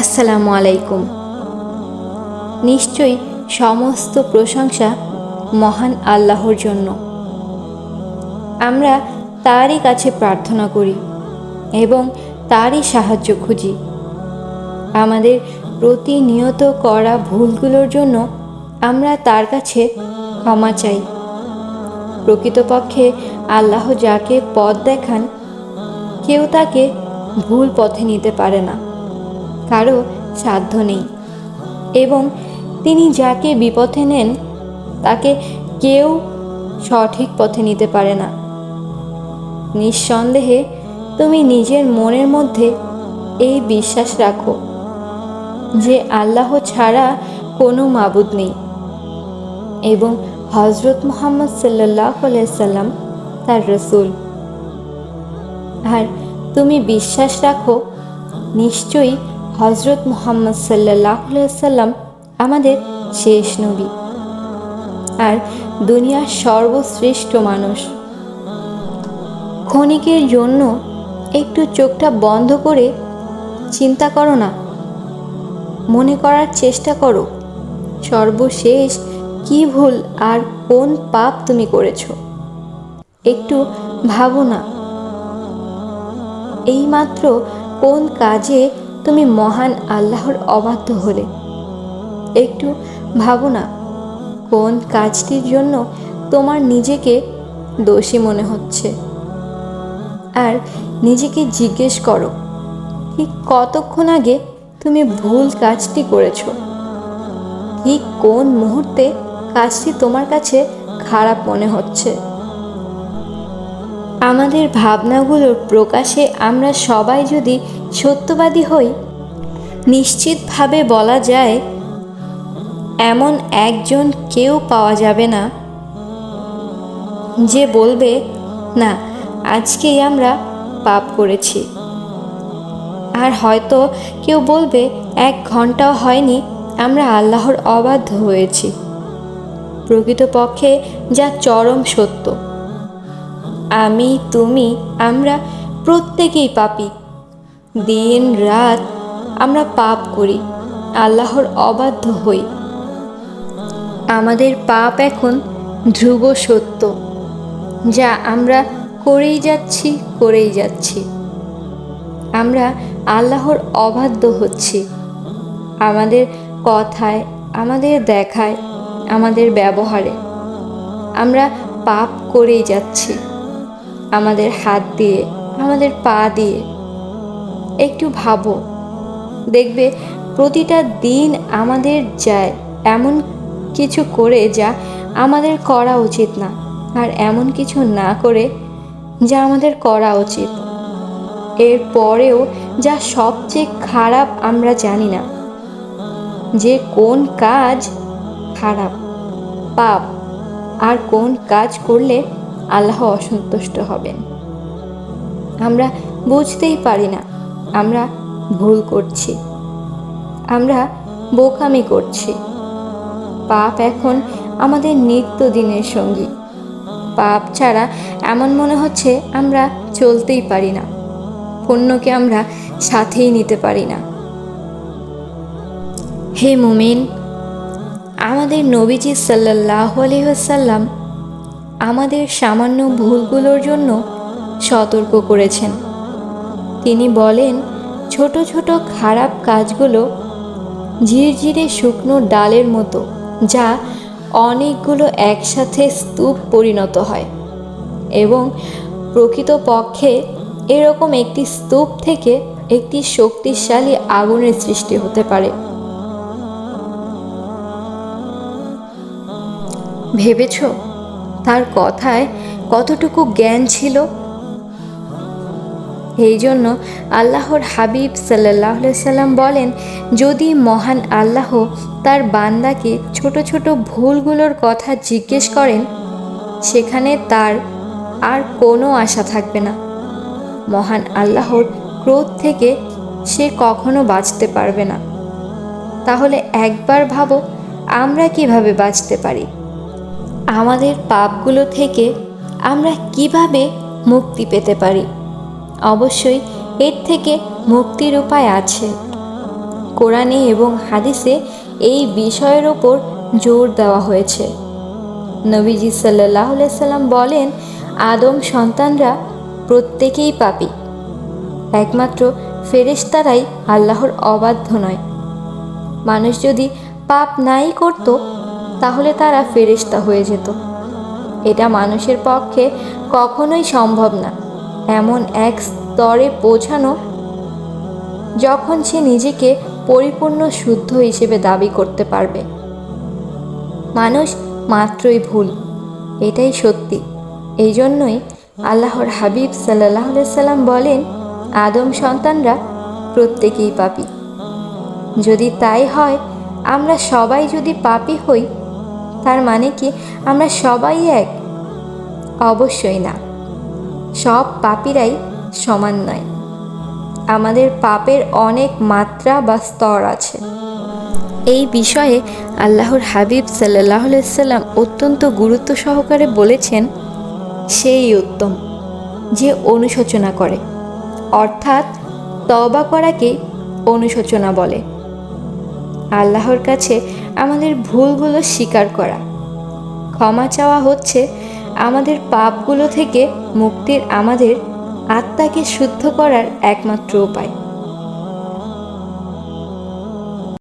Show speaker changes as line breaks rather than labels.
আসসালামু আলাইকুম। নিশ্চয়ই সমস্ত প্রশংসা মহান আল্লাহর জন্য। আমরা তারই কাছে প্রার্থনা করি এবং তারই সাহায্য খুঁজি। আমাদের প্রতিনিয়ত করা ভুলগুলোর জন্য আমরা তার কাছে ক্ষমা চাই। প্রকৃতপক্ষে আল্লাহ যাকে পথ দেখান, কেউ তাকে ভুল পথে নিতে পারে না। কারও সাধ্য নেই। এবং তিনি যাকে বিপথে নেন, তাকে কেউ সঠিক পথে নিতে পারে না। নিঃসন্দেহে তুমি নিজের মনের মধ্যে এই বিশ্বাস রাখো যে আল্লাহ ছাড়া কোনো মাবুদ নেই। এবং হজরত মোহাম্মদ সাল্লাহ সাল্লাম তার রসুল। আর তুমি বিশ্বাস রাখো, নিশ্চয়ই হজরত মোহাম্মদ সাল্লাহ সাল্লাম আমাদের শেষ নবী আর দুনিয়ার সর্বশ্রেষ্ঠ মানুষ। ক্ষণিকের জন্য একটু চোখটা বন্ধ করে চিন্তা করো না। মনে করার চেষ্টা করো, সর্বশেষ কি ভুল আর কোন পাপ তুমি করেছ। একটু ভাবো না। এইমাত্র কোন কাজে তুমি মহান আল্লাহর অবাধ্য হলে? একটু ভাবো না, কোন কাজটির জন্য তোমার নিজেকে দোষী মনে হচ্ছে? আর নিজেকে জিজ্ঞেস করো, ঠিক কতক্ষণ আগে তুমি ভুল কাজটি করেছ? ঠিক কোন মুহূর্তে কাজটি তোমার কাছে খারাপ মনে হচ্ছে? আমাদের ভাবনাগুলোর প্রকাশে আমরা সবাই যদি সত্যবাদী হই, নিশ্চিতভাবে বলা যায়, এমন একজন কেউ পাওয়া যাবে না যে বলবে, না, আজকেই আমরা পাপ করেছি। আর হয়তো কেউ বলবে, এক ঘন্টাও হয়নি, আমরা আল্লাহর অবাধ্য হয়েছি। প্রকৃতপক্ষে যা চরম সত্য। আমি, তুমি, আমরা প্রত্যেকেই পাপি। দিন, রাত আমরা পাপ করি, আল্লাহর অবাধ্য হই। আমাদের পাপ এখন ধ্রুব সত্য, যা আমরা করেই যাচ্ছি করেই যাচ্ছি। আমরা আল্লাহর অবাধ্য হচ্ছি। আমাদের কথায়, আমাদের দেখায়, আমাদের ব্যবহারে আমরা পাপ করেই যাচ্ছি। আমাদের হাত দিয়ে, আমাদের পা দিয়ে একটু ভাবো। দেখবে প্রতিটা দিন আমাদের যায় এমন কিছু করে যা আমাদের করা উচিত না, আর এমন কিছু না করে যা আমাদের করা উচিত। এর পরেও যা সবচেয়ে খারাপ আমরা জানি না। যে কোন কাজ খারাপ, পাপ, আর কোন কাজ করলে আল্লাহ অসন্তুষ্ট হবেন। আমরা বুঝতেই পারি না, আমরা ভুল করছি। আমরা বোকামি করছি। পাপ এখন আমাদের নিত্যদিনের সঙ্গী। পাপ ছাড়া এমন মনে হচ্ছে আমরা চলতেই পারি না। পণ্যকে আমরা সাথেই নিতে পারি না। হে মুমিন, আমাদের নবীজি সাল্লাহ আলহাসাল্লাম আমাদের সামান্য ভুলগুলোর জন্য সতর্ক করেছেন। তিনি বলেন, ছোট ছোট খারাপ কাজগুলো ঝিরঝিরে শুকনো ডালের মতো, যা অনেকগুলো একসাথে স্তূপ পরিণত হয় এবং প্রকৃতপক্ষে এরকম একটি স্তূপ থেকে একটি শক্তিশালী আগুনের সৃষ্টি হতে পারে। ভেবেছ? তার কথায় কতটুকু জ্ঞান ছিল? এই জন্য আল্লাহর হাবিব সাল্লাহ সাল্লাম বলেন, যদি মহান আল্লাহ তার বান্দাকে ছোট ছোট ভুলগুলোর কথা জিজ্ঞেস করেন, সেখানে তার আর কোনো আশা থাকবে না। মহান আল্লাহর ক্রোধ থেকে সে কখনো বাঁচতে পারবে না। তাহলে একবার ভাবো, আমরা কীভাবে বাঁচতে পারি? আমাদের পাপগুলো থেকে আমরা কীভাবে মুক্তি পেতে পারি? অবশ্যই এর থেকে মুক্তির উপায় আছে। কোরআনে এবং হাদিসে এই বিষয়ের ওপর জোর দেওয়া হয়েছে। নবীজি সাল্লাহ সাল্লাম বলেন, আদম সন্তানরা প্রত্যেকেই পাপী। একমাত্র ফেরেশতারাই আল্লাহর অবাধ্য নয়। মানুষ যদি পাপ নাই করত তাহলে তারা ফেরেশতা হয়ে যেত। এটা মানুষের পক্ষে কখনোই সম্ভব না। এমন এক স্তরে পৌঁছানো, যখন সে নিজেকে পরিপূর্ণ শুদ্ধ হিসেবে দাবি করতে পারবে। মানুষ মাত্রই ভুল, এটাই সত্যি। এই জন্যই আল্লাহর হাবিব সাল্লাহ সাল্লাম বলেন, আদম সন্তানরা প্রত্যেকেই পাপি। যদি তাই হয়, আমরা সবাই যদি পাপি হই তার মানে কি? আমরা সবাই এক? অবশ্যই না। সব পাপীরাই সমান নয়। আমাদের পাপের অনেক মাত্রা বা স্তর আছে। এই বিষয়ে আল্লাহর হাবিব সাল্লাহ সাল্লাম অত্যন্ত গুরুত্ব সহকারে বলেছেন, সেই উত্তম যে অনুশোচনা করে। অর্থাৎ তবা করাকে অনুশোচনা বলে। আল্লাহর কাছে আমাদের ভুলগুলো স্বীকার করা। ক্ষমা চাওয়া হচ্ছে আমাদের পাপগুলো থেকে মুক্তির আমাদের আত্মাকে শুদ্ধ করার একমাত্র উপায়।